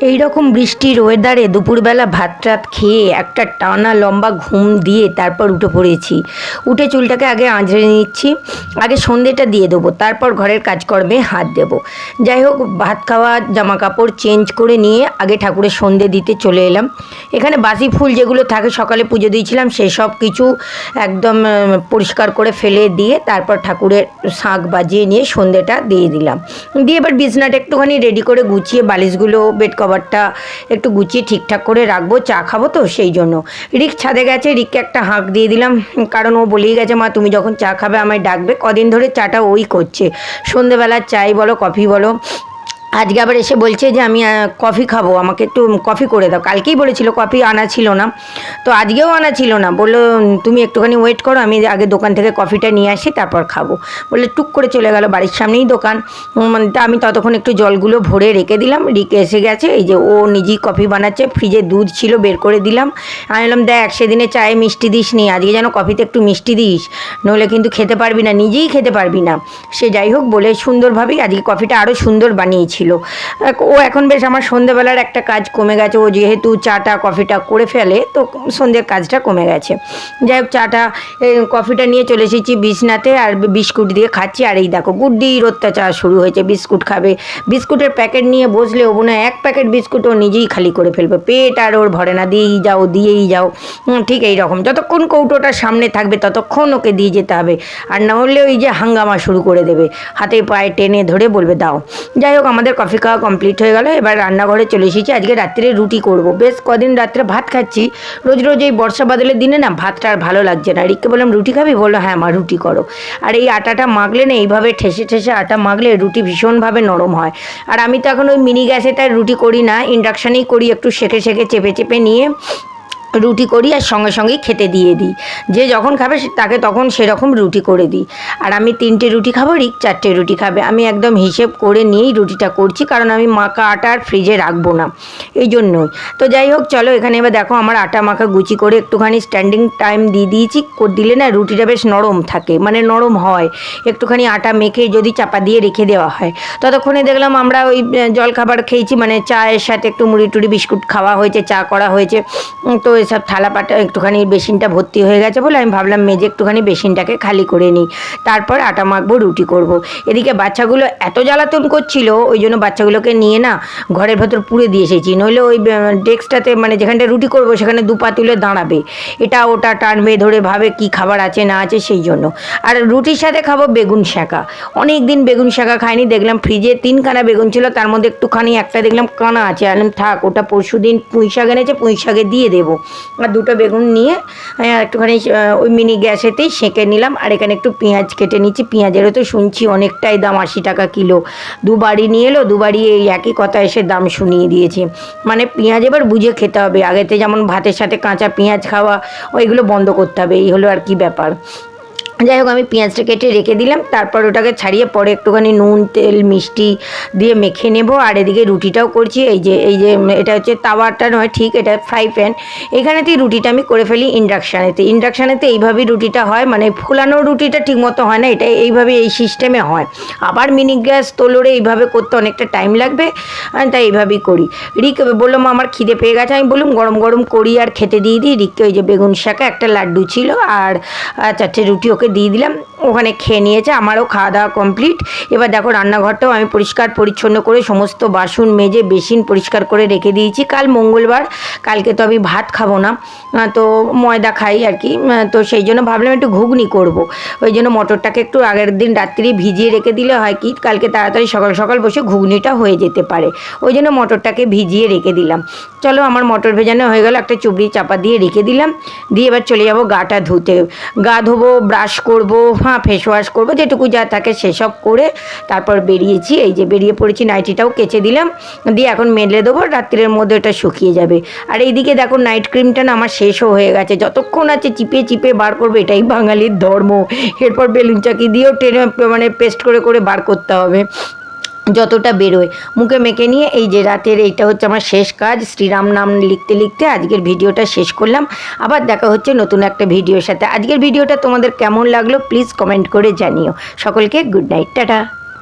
এই রকম বৃষ্টির ওয়েদারে দুপুরবেলা ভাত টাত খেয়ে একটা টানা লম্বা ঘুম দিয়ে তারপর উঠে পড়েছি। উঠে চুলটাকে আগে আঁচড়ে নিচ্ছি, আগে সন্ধেটা দিয়ে দেবো, তারপর ঘরের কাজকর্মে হাত দেব। যাই হোক, ভাত খাওয়া জামা কাপড় চেঞ্জ করে নিয়ে আগে ঠাকুরের সন্ধে দিতে চলে এলাম। এখানে বাসি ফুল যেগুলো থাকে, সকালে পুজো দিয়েছিলাম সেসব কিছু একদম পরিষ্কার করে ফেলে দিয়ে তারপর ঠাকুরের শাঁখ বাজিয়ে নিয়ে সন্ধেটা দিয়ে দিলাম। দিয়ে এবার বিছনাটা একটুখানি রেডি করে গুছিয়ে বালিশগুলো বেড কভারটা একটু গুছিয়ে ঠিকঠাক করে রাখব, চা খাব তো সেই জন্য। রিক ছাদে গেছে, রিককে একটা হাঁক দিয়ে দিলাম, কারণ ও বলেই গেছে, মা, তুমি যখন চা খাবে আমায় ডাকবে, কদিন ধরে চাটা ওই করছে। সন্ধেবেলা চাই বলো, কফি বলো আজকে আবার এসে বলছে যে আমি কফি খাব, আমাকে একটু কফি করে দাও। কালকেই বলেছিল কফি আনা ছিল না। তো আজকেও আনা ছিল না। বলল তুমি একটুখানি ওয়েট করো, আমি আগে দোকান থেকে কফিটা নিয়ে আসি, তারপর খাব। বলে টুক করে চলে গেল বাড়ির সামনেই দোকান। মানে তা আমি ততক্ষণ একটু জলগুলো ভরে রেখে দিলাম। রেখে এসে গেছে, এই যে ও নিজেই কফি বানাচ্ছে ফ্রিজে দুধ ছিল, বের করে দিলাম। আমি বললাম, দেখ, সেদিনে চায়ে মিষ্টি দিস নি আজকে যেন কফিতে একটু মিষ্টি দিস, নইলে কিন্তু খেতে পারবি না, নিজেই খেতে পারবি না। সে যাই হোক, বলে সুন্দরভাবেই আজকে কফিটা আরও সুন্দর বানিয়েছিল এক- ও এখন বেশ আমার সন্ধেবেলার একটা কাজ কমে গেছে। ও যেহেতু চাটা, কফিটা করে ফেলে, তো সন্ধ্যের কাজটা কমে গেছে। যাই হোক, চাটা কফিটা নিয়ে চলে এসেছি বিছনাতে আর বিস্কুট দিয়ে খাচ্ছি। আর এই দেখো গুড্ডির অত্যাচার শুরু হয়েছে। বিস্কুট খাবে। বিস্কুটের প্যাকেট নিয়ে বসলে ও মনে এক প্যাকেট বিস্কুট ও নিজেই খালি করে ফেলবে। পেট আর ওর ভরে না, দিয়েই যাও দিয়েই যাও। ঠিক এই রকম। যতক্ষণ কৌটোটা সামনে থাকবে, ততক্ষণ ওকে দিয়ে যেতে হবে। আর না হলে ওই যে হাঙ্গামা শুরু করে দেবে। হাতে পায়ে টেনে ধরে বলবে, দাও। যাই হোক, আমাদের কফি খাওয়া কমপ্লিট হয়ে গেল, এবার রান্নাঘরে চলে এসেছি। আজকে রাত্রে রুটি করব। বেশ কদিন রাত্রে ভাত খাচ্ছি। রোজ রোজ এই বর্ষা বাদলের দিনে না ভাতটা আর ভালো লাগছে না। রিককে বললাম, রুটি খাবি? বলল হ্যাঁ মা, রুটি করো। আর এই আটাটা মাখলে না এইভাবে ঠেসে ঠেসে আটা মাখলে রুটি ভীষণভাবে নরম হয়। আর আমি তো এখন ওই মিনি গ্যাসে রুটি করি না। ইন্ডাকশানেই করি একটু সেঁকে সেঁকে চেপে চেপে নিয়ে। রুটি করি আর সঙ্গে সঙ্গেই খেতে দিয়ে দিই। যে যখন খাবে তাকে তখন সেরকম রুটি করে দিই। আর আমি তিনটে রুটি খাব, রিক চারটে রুটি খাবে। আমি একদম হিসেব করে নিয়েই রুটিটা করছি, কারণ আমি মাখা আটা আর ফ্রিজে রাখব না। এই জন্যই। তো যাই হোক, চলো এখানে এবার দেখো আমার আটা মাখা গুচি করে একটুখানি স্ট্যান্ডিং টাইম দিয়ে দিয়েছি। দিলে না রুটিটা বেশ নরম থাকে মানে নরম হয়। একটুখানি আটা মেখে যদি চাপা দিয়ে রেখে দেওয়া হয়। ততক্ষণে দেখলাম আমরা ওই জল খাবার খেয়েছি মানে চায়ের সাথে একটু মুড়ি টুড়ি, বিস্কুট খাওয়া হয়েছে, চা করা হয়েছে। তো এসব থালা পাটা একটুখানি বেসিনটা ভর্তি হয়ে গেছে বলে আমি ভাবলাম মেজে একটুখানি বেসিনটাকে খালি করে নিই। তারপর আটা মাখবো, রুটি করব। এদিকে বাচ্চাগুলো এত জ্বালাতন করছিল, ওই জন্য বাচ্চাগুলোকে নিয়ে না ঘরের ভেতর পুড়ে দিয়ে এসেছি। নইলে ওই ডেস্কটাতে মানে যেখানটা রুটি করব সেখানে দু পা তুলে দাঁড়াবে। এটা ওটা টানবে ধরে ভাবে কি খাবার আছে না আছে সেই জন্য। আর রুটির সাথে খাব বেগুন শাঁকা অনেক দিন বেগুন শাঁকা খাইনি, দেখলাম ফ্রিজে তিনখানা বেগুন ছিল, তার মধ্যে একটুখানি একটা দেখলাম কানা আছে। থাক, ওটা পরশু দিন পুঁই শাক এনেছে, পুঁই শাকে দিয়ে দেবো। আর দুটো বেগুন নিয়ে একটুখানি ওই মিনি গ্যাসেতেই সেঁকে নিলাম। আর এখানে একটু পেঁয়াজ কেটে নিচ্ছি। পেঁয়াজেরও তো শুনছি অনেকটাই দাম, আশি টাকা কিলো। দুবারই নিয়ে এলো, দুবারই এই একই কথা এসে দাম শুনিয়ে দিয়েছে। মানে পেঁয়াজ এবার বুঝে খেতে হবে। আগেতে যেমন ভাতের সাথে কাঁচা পেঁয়াজ খাওয়া, ওইগুলো বন্ধ করতে হবে। এই হলো আর কি ব্যাপার। যাই হোক, আমি পেঁয়াজটা কেটে রেখে দিলাম। তারপর ওটাকে ছাড়িয়ে পরে একটুখানি নুন, তেল, মিষ্টি দিয়ে মেখে নেব। আর এদিকে রুটিটাও করছি। এই যে এই যে এটা হচ্ছে তাওয়াটা নয়, ঠিক এটা ফ্রাই প্যান। এখানেতেই রুটিটা আমি করে ফেলি ইন্ডাকশানেতে। ইন্ডাকশানেতে এইভাবেই রুটিটা হয় মানে ফুলানো রুটিটা ঠিকমতো হয় না, এটা এইভাবে এই সিস্টেমে হয়। আবার মিনি গ্যাস তোলরে এইভাবে করতে অনেকটা টাইম লাগবে তাই এইভাবেই করি। রিক, বললাম আমার খিদে পেয়ে গেছে, আমি বললাম গরম গরম করি আর খেতে দিয়ে দিই। রিককে ওই যে বেগুন শাকা একটা লাড্ডু ছিল, আর চারটে রুটি ওকে দিয়ে দিলাম। ওখানে খেয়ে নিয়েছে, আমারও খাওয়া দাওয়া কমপ্লিট এবার দেখো রান্নাঘরটাও আমি পরিষ্কার পরিচ্ছন্ন করে সমস্ত বাসন মেজে বেসিন পরিষ্কার করে রেখে দিয়েছি। কাল মঙ্গলবার, কালকে তো আমি ভাত খাব না তো ময়দা খাই আর কি তো সেই জন্য ভাবলাম একটু ঘুগনি করব। ওই জন্য মটরটাকে একটু আগের দিন রাত্রি ভিজিয়ে রেখে দিলে হয় কি, কালকে তাড়াতাড়ি সকাল সকাল বসে ঘুগনিটা হয়ে যেতে পারে। ওই জন্য মটরটাকে ভিজিয়ে রেখে দিলাম। চলো আমার মটর ভেজানো হয়ে গেল, একটা চুবড়ি চাপা দিয়ে রেখে দিলাম। দিয়ে এবার চলে যাব গাটা ধুতে। গা ধোবো, ব্রাশ করব হ্যাঁ ফেস ওয়াশ করব, যেটুকু যা থাকে সেসব করে তারপর বেরিয়েছি। এই যে বেরিয়ে পড়েছি নাইটিটাও কেচে দিলাম। দিয়ে এখন মেলে দেবো, রাত্রের মধ্যে ওটা শুকিয়ে যাবে। আর এইদিকে দেখো নাইট ক্রিমটা না আমার শেষও হয়ে গেছে। যতক্ষণ আছে চিপে চিপে বার করবে, এটাই বাঙালির ধর্ম। এরপর বেলুন চাকি দিয়েও টেনে মানে পেস্ট করে করে বার করতে হবে। যতটা বেরোয়। মুখে মেখে নিয়ে এই যে রাতের এইটা হচ্ছে আমার শেষ কাজ, শ্রীরাম নাম লিখতে লিখতে আজকের ভিডিওটা শেষ করলাম। আবার দেখা হচ্ছে নতুন একটা ভিডিওর সাথে। আজকের ভিডিওটা তোমাদের কেমন লাগল প্লিজ কমেন্ট করে জানিও। সকলকে গুড নাইট টাটা।